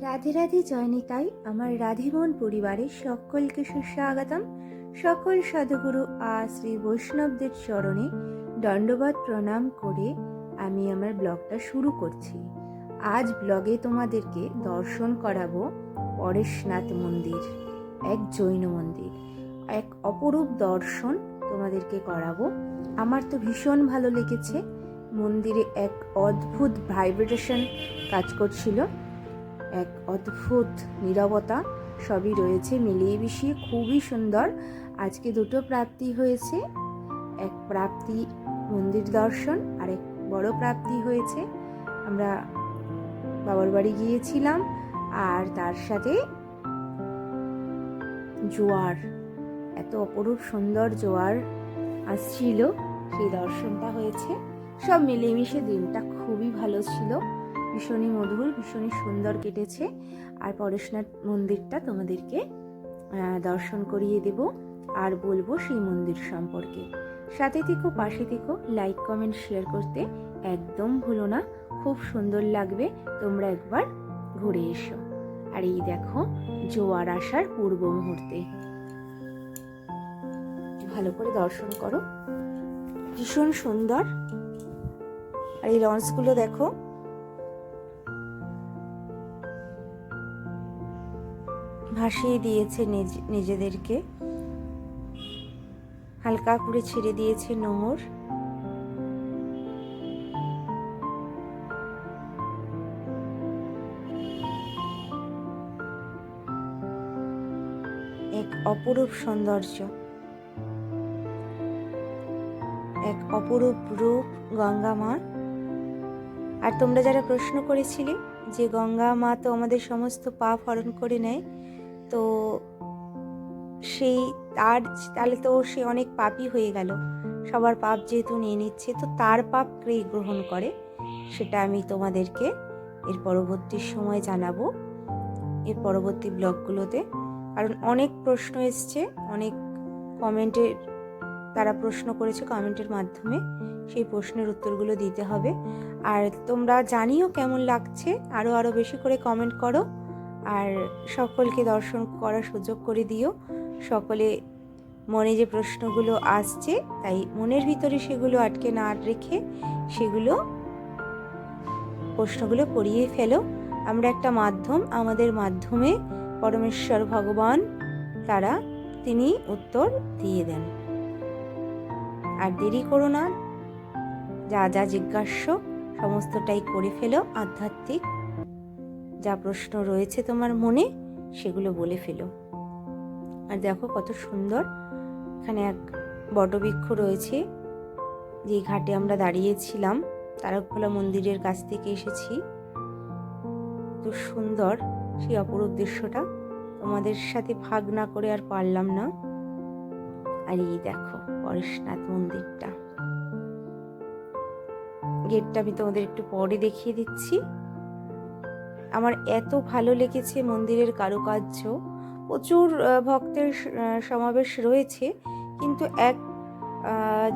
রাধে রাধে জয়নিতাই, আমার রাধেমন পরিবারের সকলকে সুস্বাগতম। সকল সাধুগুরু আর শ্রী বৈষ্ণবদের চরণে দণ্ডবাদ প্রণাম করে আমি আমার ব্লগটা শুরু করছি। আজ ব্লগে তোমাদেরকে দর্শন করাবো পরেশনাথ মন্দির, এক জৈন মন্দির। এক অপরূপ দর্শন তোমাদেরকে করাবো। আমার তো ভীষণ ভালো লেগেছে। মন্দিরে এক অদ্ভুত ভাইব্রেশন কাজ করছিল। এক অদ্ভুত নীরবতা সবই রয়েছে, মিলিয়ে মিশিয়ে খুবই সুন্দর। আজকে দুটো প্রাপ্তি হয়েছে, এক প্রাপ্তি মন্দির দর্শন আর এক বড় প্রাপ্তি হয়েছে। আমরা বাবার বাড়ি গিয়েছিলাম, আর তার সাথে জোয়ার, এত অপরূপ সুন্দর জোয়ার আসছিল, সেই দর্শনটা হয়েছে। সব মিলেমিশে দিনটা খুবই ভালো ছিল। ভীষণই মধুর, ভীষণই সুন্দর কেটেছে। আর পরেশনাথ মন্দিরটা তোমাদেরকে দর্শন করিয়ে দেব আর বলব সেই মন্দির সম্পর্কে। সাথে থেকো, পাশে থেকো লাইক কমেন্ট শেয়ার করতে একদম ভুলো না। খুব সুন্দর লাগবে, তোমরা একবার ঘুরে এসো। আর এই দেখো, জোয়ার আসার পূর্ব মুহূর্তে। ভালো করে দর্শন করো। ভীষণ সুন্দর। আর এই লঞ্চগুলো দেখো ভাসিয়ে দিয়েছে নিজ- নিজেদেরকে। হালকা করে ছেড়ে দিয়েছে নোঙর। এক অপরূপ সৌন্দর্য। এক অপরূপ রূপ গঙ্গা মা। আর তোমরা যারা প্রশ্ন করেছিলে যে গঙ্গা মা তো আমাদের সমস্ত পাপ হরণ করে নেয় তো সেই তার তাহলে তো সে অনেক পাপই হয়ে গেল। সবার পাপ যেহেতু নিয়ে নিচ্ছে, তো তার পাপ কে গ্রহণ করে সেটা আমি তোমাদেরকে এর পরবর্তী সময় জানাব, এর পরবর্তী ব্লগগুলোতে। কারণ অনেক প্রশ্ন এসছে, অনেক কমেন্টের তারা প্রশ্ন করেছে কমেন্টের মাধ্যমে, সেই প্রশ্নের উত্তরগুলো দিতে হবে। আর তোমরা জানিও কেমন লাগছে আরও আরও বেশি করে কমেন্ট করো। আর সকলকে দর্শন করার সুযোগ করে দিও। সকলে মনে যে প্রশ্নগুলো আসছে, তাই মনের ভিতরে সেগুলো আটকে না রেখে সেগুলো প্রশ্নগুলো পড়িয়ে ফেলো। আমরা একটা মাধ্যম, আমাদের মাধ্যমে পরমেশ্বর ভগবান, তারা তিনি উত্তর দিয়ে দেন। আর দেরি করো না, যা যা জিজ্ঞাস্য, সমস্তটাই করে ফেলো আধ্যাত্মিক যা প্রশ্ন রয়েছে তোমার মনে, সেগুলো বলে ফেলো। আর দেখো কত সুন্দর, এখানে এক বটবৃক্ষ রয়েছে, যে ঘাটে আমরা দাঁড়িয়েছিলাম, তারকখোলা মন্দিরের কাছ থেকে এসেছি। তো সুন্দর সেই অপরূপ দৃশ্যটা, তোমাদের সাথে ভাগ না করে আর পারলাম না। আর এই দেখো পরেশনাথ মন্দিরটা। গেটটা আমি তোমাদের একটু পরে দেখিয়ে দিচ্ছি। আমার এত ভালো লেগেছে মন্দিরের কারুকার্য। প্রচুর ভক্তের সমাবেশ রয়েছে, কিন্তু এক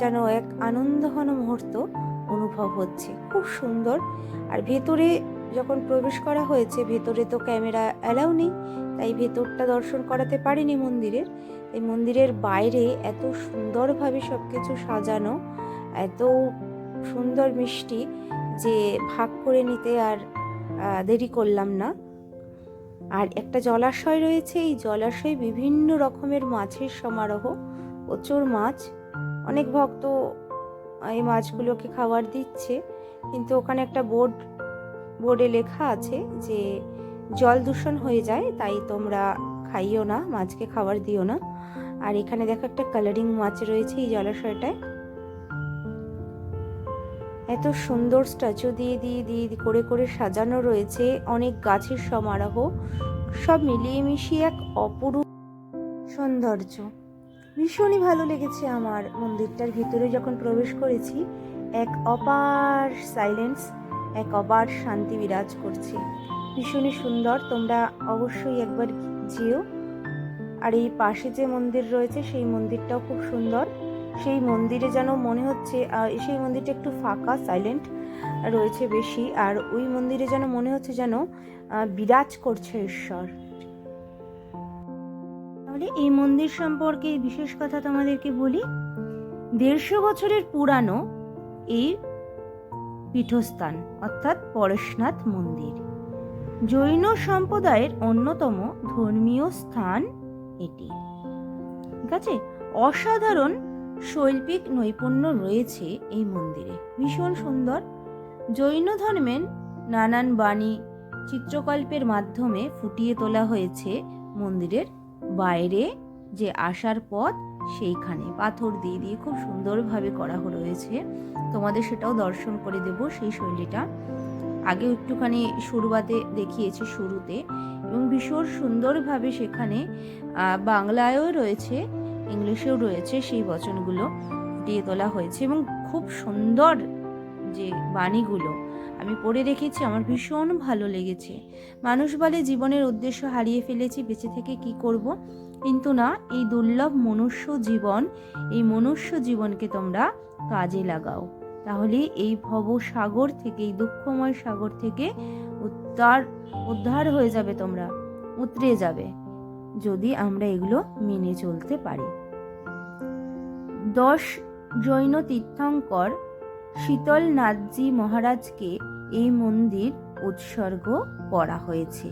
যেন এক আনন্দঘন মুহূর্ত অনুভব হচ্ছে। খুব সুন্দর। আর ভেতরে যখন প্রবেশ করা হয়েছে, ভেতরে তো ক্যামেরা অ্যালাউ নেই, তাই ভেতরটা দর্শন করাতে পারিনি মন্দিরের। এই মন্দিরের বাইরে এত সুন্দরভাবে সব কিছু সাজানো, এত সুন্দর মিষ্টি যে ভাগ করে নিতে আর দেরি করলাম না। আর একটা জলাশয় রয়েছে, এই জলাশয়ে বিভিন্ন রকমের মাছের সমারোহ, প্রচুর মাছ। অনেক ভক্ত এই মাছগুলোকে খাবার দিচ্ছে, কিন্তু ওখানে একটা বোর্ড, বোর্ডে লেখা আছে যে জল দূষণ হয়ে যায়, তাই তোমরা খাইও না, মাছকে খাবার দিও না। আর এখানে দেখো একটা কালারিং মাছ রয়েছে এই জলাশয়টায়। এত সুন্দর স্ট্যাচু দিয়ে দিয়ে দিয়ে করে করে সাজানো রয়েছে, অনেক গাছের সমারোহ, সব মিলিয়ে মিশিয়ে এক অপরূপ সৌন্দর্য। ভীষণই ভালো লেগেছে আমার মন্দিরটার ভিতরে যখন প্রবেশ করেছি, এক অপার সাইলেন্স এক অপার শান্তি বিরাজ করছে। ভীষণই সুন্দর, তোমরা অবশ্যই একবার যেও। আর এই পাশে যে মন্দির রয়েছে, সেই মন্দিরটাও খুব সুন্দর। সেই মন্দিরে যেন মনে হচ্ছে সেই মন্দিরটা একটু ফাঁকা সাইলেন্ট রয়েছে বেশি। আর ওই মন্দিরে যেন মনে হচ্ছে যেন বিরাজ করছে ঈশ্বর। তাহলে এই মন্দির সম্পর্কে বিশেষ কথা তোমাদেরকে বলি, দেড়শো বছরের পুরানো এই পীঠস্থান, অর্থাৎ পরশনাথ মন্দির। জৈন সম্প্রদায়ের অন্যতম ধর্মীয় স্থান এটি। ঠিক আছে? অসাধারণ শৈল্পিক নৈপুণ্য রয়েছে এই মন্দিরে। ভীষণ সুন্দর। জৈন ধর্মের নানান বাণী চিত্রকল্পের মাধ্যমে ফুটিয়ে তোলা হয়েছে মন্দিরের বাইরে যে আসার পথ সেইখানে। পাথর দিয়ে দিয়ে খুব সুন্দরভাবে করা রয়েছে। তোমাদের সেটাও দর্শন করে দেব সেই শৈলীটা। আগে একটুখানি শুরুয়াতে দেখিয়েছি শুরুতে এবং ভীষণ সুন্দরভাবে সেখানে বাংলায়ও রয়েছে ইংলিশেও রয়েছে সেই বচনগুলো ফুটিয়ে তোলা হয়েছে এবং খুব সুন্দর যে বাণীগুলো আমি পড়ে রেখেছি আমার ভীষণ ভালো লেগেছে। মানুষ বলে, জীবনের উদ্দেশ্য হারিয়ে ফেলেছি, বেঁচে থেকে কি করব? কিন্তু না, এই দুর্লভ মনুষ্য জীবন, এই মনুষ্য জীবনকে তোমরা কাজে লাগাও। তাহলে এই ভব সাগর থেকে, এই দুঃখময় সাগর থেকে উদ্ধার উদ্ধার হয়ে যাবে তোমরা, উতরে যাবে। যদি আমরা এগুলো মেনে চলতে পারি। দশ জৈন তীর্থঙ্কর শীতল নাথজি মহারাজকে এই মন্দির উৎসর্গ করা হয়েছে।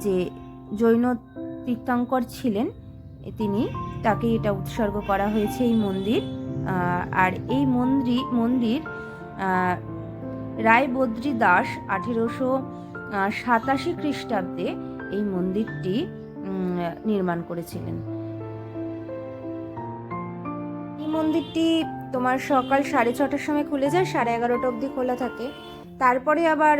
যে জৈন তীর্থঙ্কর ছিলেন তিনি তাকে এটা উৎসর্গ করা হয়েছে এই মন্দির। আর এই মন্দির মন্দির আহ, রায়বদ্রী দাস আঠেরোশো সাতাশি খ্রিস্টাব্দে এই মন্দিরটি নির্মাণ করেছিলেন। এই মন্দিরটি তোমার সকাল সাড়ে ছটার সময় খুলে যায়, সাড়ে এগারোটা অবধি খোলা থাকে। তারপরে আবার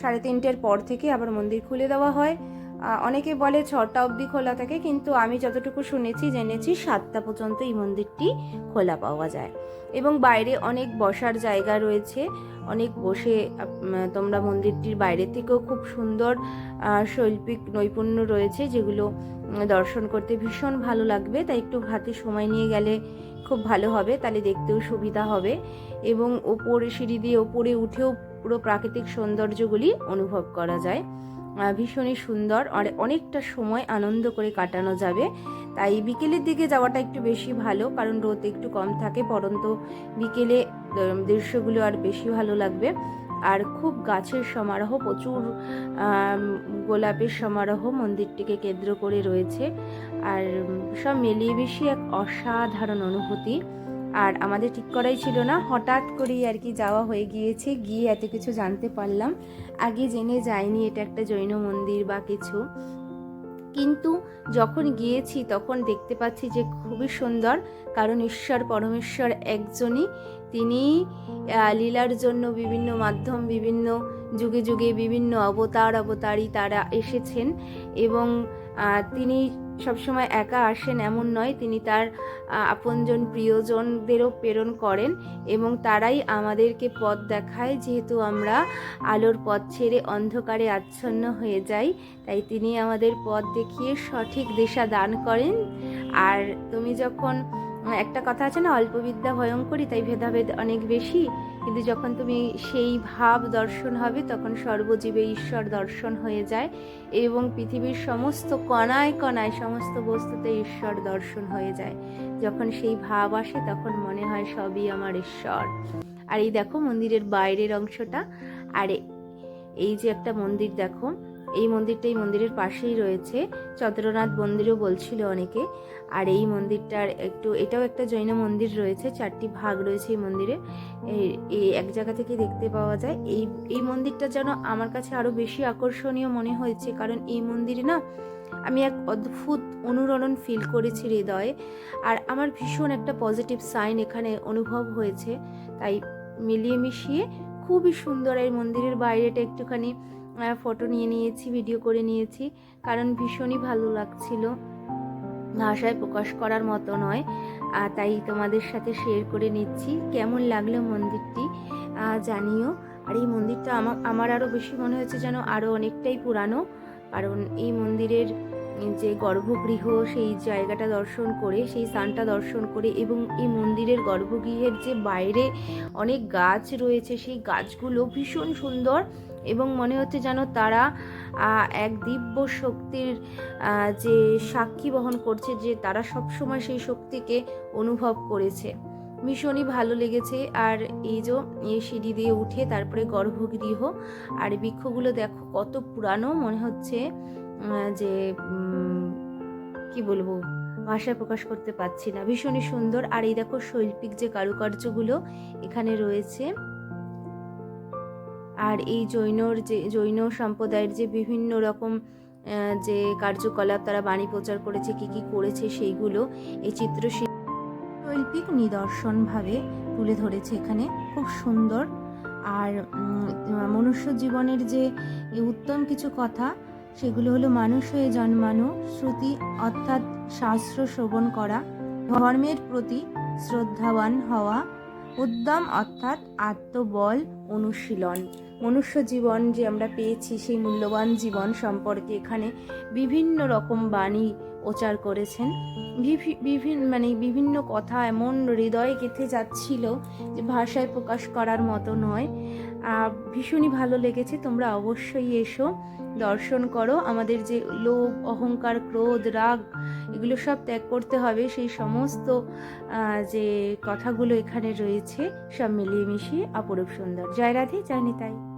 সাড়ে তিনটের পর থেকে আবার মন্দির খুলে দেওয়া হয়। অনেকে বলে ছটা অবধি খোলা থাকে, কিন্তু আমি যতটুকু শুনেছি, জেনেছি সাতটা পর্যন্ত এই মন্দিরটি খোলা পাওয়া যায়। এবং বাইরে অনেক বসার জায়গা রয়েছে, অনেক বসে তোমরা মন্দিরটির বাইরে থেকেও খুব সুন্দর শৈল্পিক নৈপুণ্য রয়েছে, যেগুলো দর্শন করতে ভীষণ ভালো লাগবে। তাই একটু হাতে সময় নিয়ে গেলে খুব ভালো হবে, তাহলে দেখতেও সুবিধা হবে। এবং ওপরে সিঁড়ি দিয়ে ওপরে উঠেও পুরো প্রাকৃতিক সৌন্দর্যগুলি অনুভব করা যায়। ভীষণই সুন্দর আর অনেকটা সময় আনন্দ করে কাটানো যাবে। তাই বিকেলের দিকে যাওয়াটা একটু বেশি ভালো, কারণ রোদ একটু কম থাকে, পরন্ত বিকেলে দৃশ্যগুলো আর বেশি ভালো লাগবে। আর খুব গাছের সমারোহ, প্রচুর গোলাপের সমারোহ মন্দিরটিকে কেন্দ্র করে রয়েছে। আর সব মিলিয়ে বেশি এক অসাধারণ অনুভূতি। আর আমাদের ঠিক করাই ছিল না। হঠাৎ করেই আর কি যাওয়া হয়ে গিয়েছে, গিয়ে এত কিছু জানতে পারলাম। আগে জেনে যাইনি এটা একটা জৈন মন্দির বা কিছু। কিন্তু যখন গিয়েছি তখন দেখতে পাচ্ছি যে খুবই সুন্দর, কারণ ঈশ্বর পরমেশ্বর একজনই। তিনি লীলার জন্য বিভিন্ন মাধ্যম, বিভিন্ন যুগে যুগে বিভিন্ন অবতার অবতারই তারা এসেছেন এবং তিনি সবসময় একা আসেন এমন নয়, তিনি তার আপনজন প্রিয়জনদেরও প্রেরণ করেন এবং তারাই আমাদেরকে পথ দেখায়। যেহেতু আমরা আলোর পথ ছেড়ে অন্ধকারে আচ্ছন্ন হয়ে যাই, তাই তিনি আমাদের পথ দেখিয়ে সঠিক দিশা দান করেন। আর তুমি যখন, একটা কথা আছে না অল্প বিদ্যা ভয়ঙ্করী তাই ভেদাভেদ অনেক বেশি। কিন্তু যখন তুমি সেই ভাব দর্শন হবে, তখন সর্বজীবে ঈশ্বর দর্শন হয়ে যায় এবং পৃথিবীর সমস্ত কণায় কণায়, সমস্ত বস্তুতে ঈশ্বর দর্শন হয়ে যায়। যখন সেই ভাব আসে, তখন মনে হয় সবই আমার ঈশ্বর। আর এই দেখো মন্দিরের বাইরের অংশটা। আর, এই যে একটা মন্দির দেখো এই মন্দিরটা এই মন্দিরের পাশেই রয়েছে। চন্দ্রনাথ মন্দিরও বলছিল অনেকে। আর এই মন্দিরটার একটু, এটাও একটা জৈন মন্দির রয়েছে, চারটি ভাগ রয়েছে এই মন্দিরে এই- এক জায়গা থেকে দেখতে পাওয়া যায়। এই এই মন্দিরটা যেন আমার কাছে আরও বেশি আকর্ষণীয় মনে হয়েছে, কারণ এই মন্দিরে না, আমি এক অদ্ভুত অনুরণন ফিল করেছি হৃদয়ে। আর আমার ভীষণ একটা পজিটিভ সাইন এখানে অনুভব হয়েছে। তাই মিলিয়ে মিশিয়ে খুবই সুন্দর এই মন্দিরের বাইরেটা একটুখানি ফটো নিয়ে নিয়েছি ভিডিও করে নিয়েছি, কারণ ভীষণই ভালো লাগছিল। ভাষায় প্রকাশ করার মতো নয় আর তাই তোমাদের সাথে শেয়ার করে নিচ্ছি। কেমন লাগল মন্দিরটি জানিও। আর এই মন্দিরটা আমার আমার আরও বেশি মনে হয়েছে যেন আরও অনেকটাই পুরানো, কারণ এই মন্দিরের যে গর্ভগৃহ সেই জায়গাটা দর্শন করে, সেই স্থানটা দর্শন করে এবং এই মন্দিরের গর্ভগৃহের যে বাইরে অনেক গাছ রয়েছে, সেই গাছগুলো ভীষণ সুন্দর এবং মনে হচ্ছে যেন তারা এক দিব্য শক্তির যে সাক্ষী বহন করছে যে তারা সবসময় সেই শক্তিকে অনুভব করেছে। ভীষণই ভালো লেগেছে। আর এই যে, এই সিঁড়ি দিয়ে উঠে তারপরে গর্ভগৃহ, আর বৃক্ষগুলো দেখো কত পুরানো, মনে হচ্ছে যে কি বলব ভাষায় প্রকাশ করতে পারছি না। ভীষণই সুন্দর। আর এই দেখো শৈল্পিক যে কারুকার্যগুলো এখানে রয়েছে। আর এই জৈনর যে, জৈন সম্প্রদায়ের যে বিভিন্ন রকম যে কার্যকলাপ তারা বাণী প্রচার করেছে, কি কি করেছে সেইগুলো এই চিত্র শৈল্পিক নিদর্শনভাবে তুলে ধরেছে এখানে। খুব সুন্দর। আর মনুষ্য জীবনের যে উত্তম কিছু কথা সেগুলো হলো মানুষ হয়ে জন্মানো শ্রুতি অর্থাৎ শাস্ত্র শ্রবণ করা, ধর্মের প্রতি শ্রদ্ধাবান হওয়া, উদ্যম অর্থাৎ আত্মবল অনুশীলন। মনুষ্য জীবন যে আমরা পেয়েছি সেই মূল্যবান জীবন সম্পর্কে এখানে বিভিন্ন রকম বাণী প্রচার করেছেন। বিভি- বিভিন্ন মানে বিভিন্ন কথা এমন হৃদয়ে গেঁথে যাচ্ছিল যে ভাষায় প্রকাশ করার মতো নয়। ভীষণই ভালো লেগেছে। তোমরা অবশ্যই এসো, দর্শন করো। আমাদের যে লোভ, অহংকার, ক্রোধ, রাগ, এগুলো সব ত্যাগ করতে হবে। সেই সমস্ত যে কথাগুলো এখানে রয়েছে, সব মিলিয়ে মিশিয়ে অপরূপ সুন্দর। জয় রাধে, জয় নিতাই।